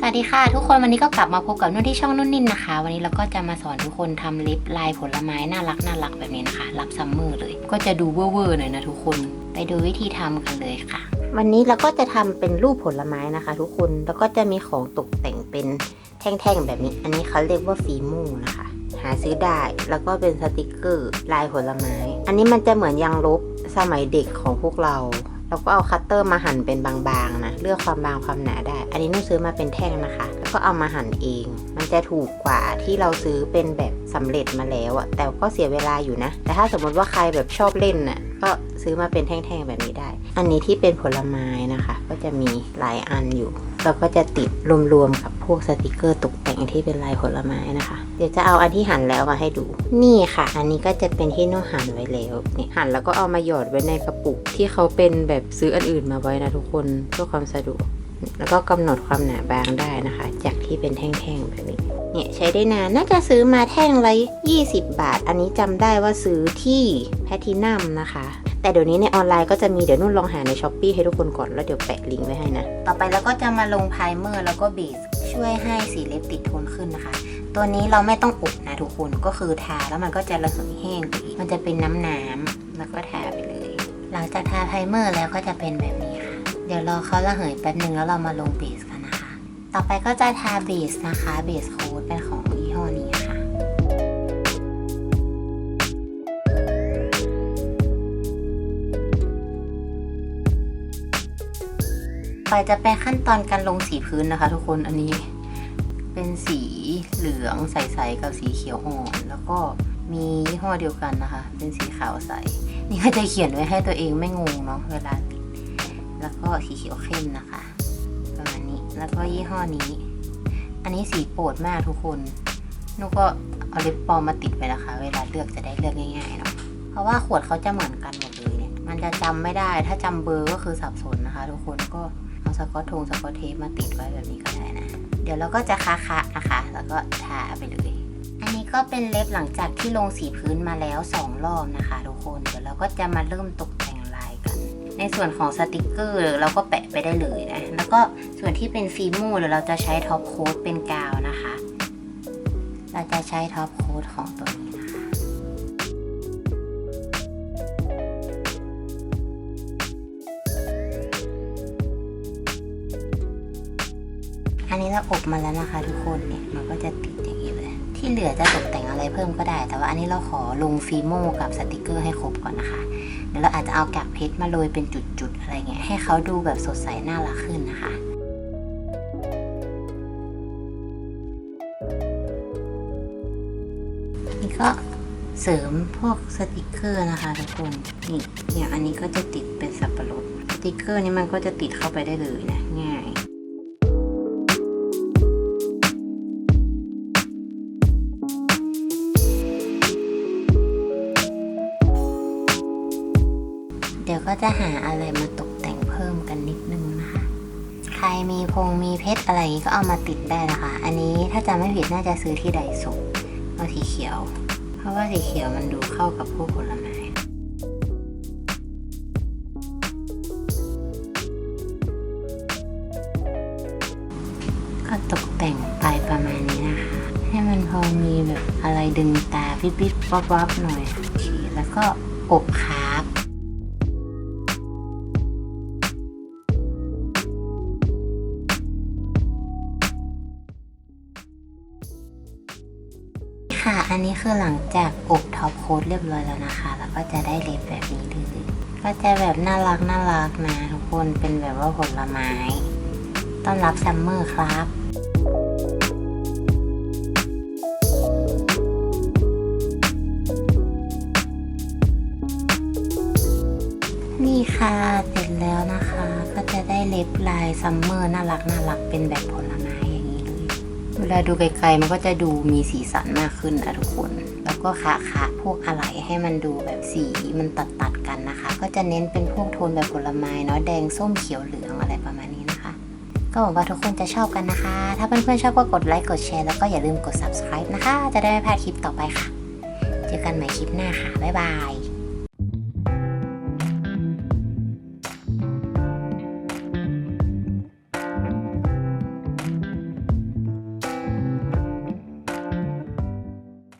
สวัสดีค่ะ ทุกคนวันนี้ก็กลับมาพบกับนุ่นที่ช่องนุ่นนินนะคะ วันนี้เราก็จะมาสอนทุกคนทำลิปลายผลไม้น่ารักน่ารักแบบนี้นะคะ รับซัมเมอร์เลย ก็จะดูเวอร์ๆหน่อยนะทุกคนไปดูวิธีทำกันเลยค่ะ วันนี้เราก็จะทำเป็นรูปผลไม้นะคะ ทุกคนแล้วก็จะมีของตกแต่งเป็นแท่งๆแบบนี้ อันนี้เขาเรียกว่าฟีมูนะคะ หาซื้อได้แล้วก็เป็นสติกเกอร์ลายผลไม้ อันนี้มันจะเหมือนยางลบสมัยเด็กของพวกเรา แล้วก็เอาคัตเตอร์มาหั่นเป็นบางๆนะ เลือกความบางความหนาได้ อันนี้นุ่นซื้อมาเป็นแท่งนะคะ แล้วก็เอามาหั่นเอง มันจะถูกกว่าที่เราซื้อเป็นแบบสำเร็จมาแล้วอะแต่ก็เสียเวลาอยู่นะ แต่ถ้าสมมติว่าใครแบบชอบเล่นน่ะ ก็ซื้อมาเป็นแท่งๆแบบนี้ได้ อันนี้ที่เป็นผลไม้นะคะ ก็จะมีหลายอันอยู่ เราก็จะติดรวมๆกับพวกสติกเกอร์ตกแต่งที่เป็นลายผลไม้นะคะ เดี๋ยวจะเอาอันที่หั่นแล้วมาให้ดู นี่ค่ะ อันนี้ก็จะเป็นที่นุ่นหั่นไว้แล้วนี่หั่นแล้วก็เอามาหยอดไว้ในกระปุก ที่เขาเป็นแบบซื้ออันอื่นมาไว้นะทุกคนเพื่อความสะดวก แล้วก็กำหนดความหนาบางได้นะคะ จากที่เป็นแท่งๆแบบนี้เนี่ยใช้ได้นาน น่าจะซื้อมาแท่งละ20 บาท อันนี้จำได้ว่าซื้อที่แพทินัมนะคะ แต่เดี๋ยวนี้ในออนไลน์ก็จะมีเดี๋ยวนุ่นลองหาในช้อปปีให้ทุกคนก่อนแล้วเดี๋ยวแปะลิงก์ไว้ให้นะ ต่อไปเราก็จะมาลงไพรเมอร์แล้วก็เบสช่วยให้สีเล็บติดทนขึ้นนะคะ ตัวนี้เราไม่ต้องอบนะทุกคนก็คือทาแล้วมันก็จะระเหยแห้งไปอีกมันจะเป็นน้ำน้ำแล้วก็ทาไปเลย หลังจากทาไพรเมอร์แล้วก็จะเป็นแบบนี้ค่ะ เดี๋ยวรอเขาระเหยแป๊บนึงแล้วเรามาลงเบสกันนะคะ ต่อไปก็จะทาเบสนะคะเบสโค้ดเป็นของ ไปจะเป็นขั้นตอนการลงสีพื้นนะคะ ทุกคนอันนี้ เป็นสีเหลืองใสๆกับสีเขียวอ่อนแล้วก็มียี่ห้อเดียวกันนะคะ เป็นสีขาวใส นี่ก็จะเขียนไว้ให้ตัวเองไม่งงเนาะเวลาติดแล้วก็สีเขียวเข้มนะคะประมาณนี้แล้วก็ยี่ห้อนี้ อันนี้สีโปรดมากทุกคนนุก็เอาเล็บปอมมาติดไว้นะคะ เวลาเลือกจะได้เลือกง่ายๆเนาะเพราะว่าขวดเขาจะเหมือนกันหมดเลยเนี่ยมันจะจำไม่ได้ถ้าจำเบอร์ก็คือสับสนนะคะ ทุกคนก็ สกอตทงสกอตเทปมาติดไว้แบบนี้ก็ได้นะ เดี๋ยวเราก็จะคะๆนะคะ แล้วก็ทาไปเลย อันนี้ก็เป็นเล็บหลังจากที่ลงสีพื้นมาแล้วสองรอบนะคะทุกคน เดี๋ยวเราก็จะมาเริ่มตกแต่งลายกัน ในส่วนของสติกเกอร์เราก็แปะไปได้เลยนะ แล้วก็ส่วนที่เป็นฟิล์มมูเดี๋ยวเราจะใช้ท็อปโค้ดเป็นกาวนะคะ เราจะใช้ท็อปโค้ดของตัวนี้ นี้เราอบมาแล้วนะคะทุกคนเนี่ยมันก็จะติดอย่างนี้เลยที่เหลือจะตกแต่งอะไรเพิ่มก็ได้ แต่ว่าอันนี้เราขอลงฟิล์มโมกับสติกเกอร์ให้ครบก่อนนะคะเดี๋ยวเราอาจจะเอากากเพชรมาโรยเป็นจุดๆอะไรเงี้ยให้เขาดูแบบสดใสน่ารักขึ้นนะคะนี่ก็เสริมพวกสติกเกอร์นะคะทุกคนนี่อย่างอันนี้ก็จะติดเป็นสับปะรดสติกเกอร์นี้มันก็จะติดเข้าไปได้เลยนะง่าย ก็จะหาอะไรมาตกแต่งเพิ่มกันนิดนึงนะคะ ใครมีพงมีเพชรอะไรก็เอามาติดได้นะคะ อันนี้ถ้าจำไม่ผิดน่าจะซื้อที่ไดโซะเอาสีเขียว เพราะว่าสีเขียวมันดูเข้ากับพวกผลไม้ก็ตกแต่งไปประมาณนี้นะคะ ให้มันพอมีแบบอะไรดึงตาปิ๊บปิ๊บวับวับหน่อยโอเคแล้วก็อบคา อันนี้คือหลังจากอบท็อปโค้ดเรียบร้อยแล้วนะคะ แล้วก็จะได้เล็บแบบนี้เลยก็จะแบบน่ารักน่ารักนะทุกคนเป็นแบบว่าผลไม้ ต้อนรับซัมเมอร์ครับนี่ค่ะ เสร็จแล้วนะคะ ก็จะได้เล็บลายซัมเมอร์น่ารักน่ารักเป็นแบบผลไม้ เวลาดูไกลๆมันก็จะดูมีสีสันมากขึ้นนะทุกคน แล้วก็คะคะพวกอะไรให้มันดูแบบสีมันตัดตัดกันนะคะ ก็จะเน้นเป็นพวกโทนแบบผลไม้เนาะแดงส้มเขียวเหลืองอะไรประมาณนี้นะคะ ก็หวังว่าทุกคนจะชอบกันนะคะ ถ้าเพื่อนๆชอบก็กดไลค์กดแชร์แล้วก็อย่าลืมกด subscribe นะคะ จะได้ไม่พลาดคลิปต่อไปค่ะ เจอกันใหม่คลิปหน้าค่ะบ๊ายบาย